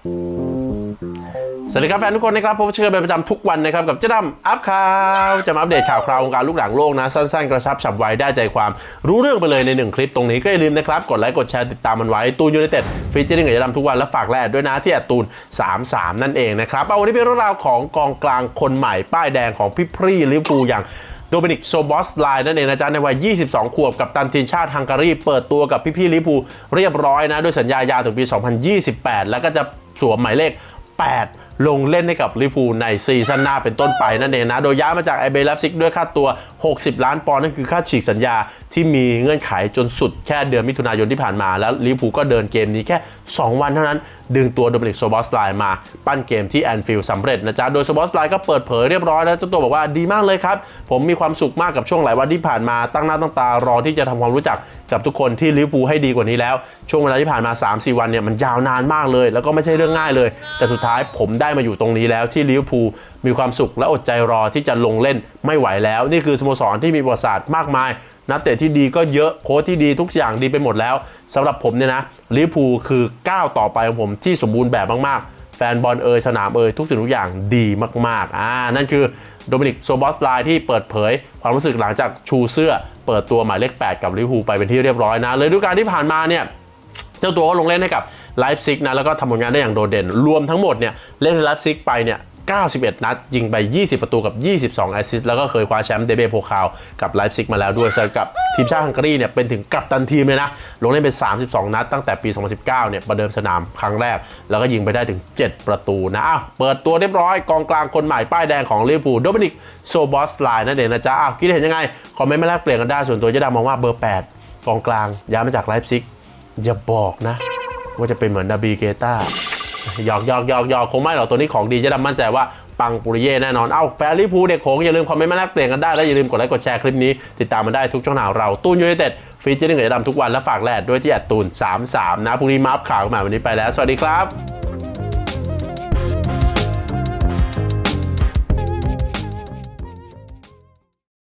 สวัสดีครับแฟนทุกคนนะครับผมเชื่อเป็นประจำทุกวันนะครับกับเจ๊ดำอัพข่าวจะมาอัปเดตข่าวคราววงการลูกหลังโลกนะ สั้นๆ กระชับฉับไวได้ใจความรู้เรื่องไปเลยในหนึ่งคลิปตรงนี้ก็อย่าลืมนะครับ กดไลค์กดแชร์ติดตามมันไว้ตูนยูไนเต็ดฟีเจอริ่งกับเจ๊ดำทุกวันและฝากแลดด้วยนะที่แอดตูน 33 นั่นเองนะครับเอาวันนี้เป็นเรื่องราวของกองกลางคนใหม่ป้ายแดงของพี่พรีลิเวอร์พูลอย่าง โดมินิกโซบอสไลน์นั่นเองนะจ๊ะในวัย 22 ขวบกับตันทีมชาติฮังการีเปิดตัวกับพี่ๆลิปูเรียบร้อยนะ ด้วยสัญญายาวถึงปี 2028 แล้วก็จะสวมหมายเลข 8 ลงเล่นให้กับลิเวอร์พูในซีซั่นหน้าเป็นต้นไปนั่นเองนะ โดยย้ายมาจากไอเบลับซิกด้วยค่าตัว 60 ล้านปอนด์นั่นคือค่าฉีกสัญญาที่มีเงื่อนไขจนสุดแค่เดือนมิถุนายนที่ผ่านมาแล้วลิเวอร์พูก็เดินเกมนี้แค่ 2 วันเท่านั้น ดึงตัวโดมินิกโซบอสไลน์มาปั้นเกมที่แอนฟิลด์สำเร็จนะจ๊ะ โดยโซบอสไลน์ก็เปิดเผยเรียบร้อยแล้วเจ้าตัวบอกว่าดีมากเลยครับ ผมมีความสุขมากกับช่วงหลายวันที่ผ่านมาตั้งหน้าตั้งตารอที่จะทำความรู้จักกับทุกคนที่ลิเวอร์พูให้ดีกว่านี้แล้ว ช่วงเวลาที่ผ่านมา 3-4 วันเนี่ยมันยาวนานมากเลย แล้วก็ไม่ใช่เรื่องง่ายเลย แต่สุดท้ายผมได้มาอยู่ตรงนี้แล้วที่ลิเวอร์พูลมีความสุขและอดใจรอที่จะลงเล่นไม่ไหวแล้ว นี่คือสโมสรที่มีประวัติศาสตร์มากมาย นักเตะที่ดีก็เยอะโค้ชที่ดีทุกอย่างดีไปหมดแล้วสำหรับผมเนี่ยนะลิเวอร์พูลคือก้าวต่อไปของผมที่สมบูรณ์แบบมากๆ แฟนบอลเอยสนามเอยทุกสิ่งทุกอย่างดีมากๆอ่านั่นคือโดมินิกโซบอสไลน์ที่เปิดเผย ความรู้สึกหลังจากชูเสื้อ เปิดตัวหมายเลข 8 กับลิเวอร์พูลไปเป็นที่เรียบร้อยนะเลยดูการที่ผ่านมาเนี่ย เจ้าตัวก็ลงเล่นให้กับไลฟ์ซิกนะแล้วก็ทำผลงานได้อย่างโดดเด่น รวมทั้งหมดเนี่ยเล่นในไลฟ์ซิกไปเนี่ย91 นัด ยิงไป 20 ประตูกับ 22 แอสซิสต์แล้วก็เคยคว้าแชมป์เดเบโพคาวกับไลฟ์ซิกมาแล้วด้วยส่วนกับทีมชาติฮังการีเนี่ยเป็นถึงกัปตันทีมเลยนะ ลงเล่นเป็น32 นัดตั้งแต่ปี 2019 เนี่ยประเดิมสนามครั้งแรก แล้วก็ยิงไปได้ถึง 7 ประตูนะอ้าวเปิดตัวเรียบร้อย กองกลางคนใหม่ป้ายแดงของลิเวอร์พูลโดมินิกโซบอสไลน์นั่นเองนะจ๊ะอ้าวคิดเห็นยังไง คอมเมนต์มาแลกเปลี่ยนกันได้ส่วนตัวจะดามองว่าเบอร์ 8 กองกลางย้ายมาจากไลฟ์ซิก อย่าบอกนะ ว่าจะเป็นเหมือนดาบีเกต้าหยอกหยอกหยอกหยอกคงไม่หรอกตัวนี้ของดีจะดำมั่นใจว่าปังปุริเย่แน่นอน เอ้าแฟนลิพูเด็กโขงอย่าลืมคอมเมนต์มาแลกเปลี่ยนกันได้ และอย่าลืมกดไลค์กดแชร์คลิปนี้ ติดตามมาได้ทุกช่องทางเรา ตูนยูไนเต็ดฟีเจอร์หนึ่งกับจะดำทุกวันและฝากแลดด้วยที่แอดตูน33นะพรุ่งนี้มาอัพข่าวกันใหม่วันนี้ไปแล้ว สวัสดีครับ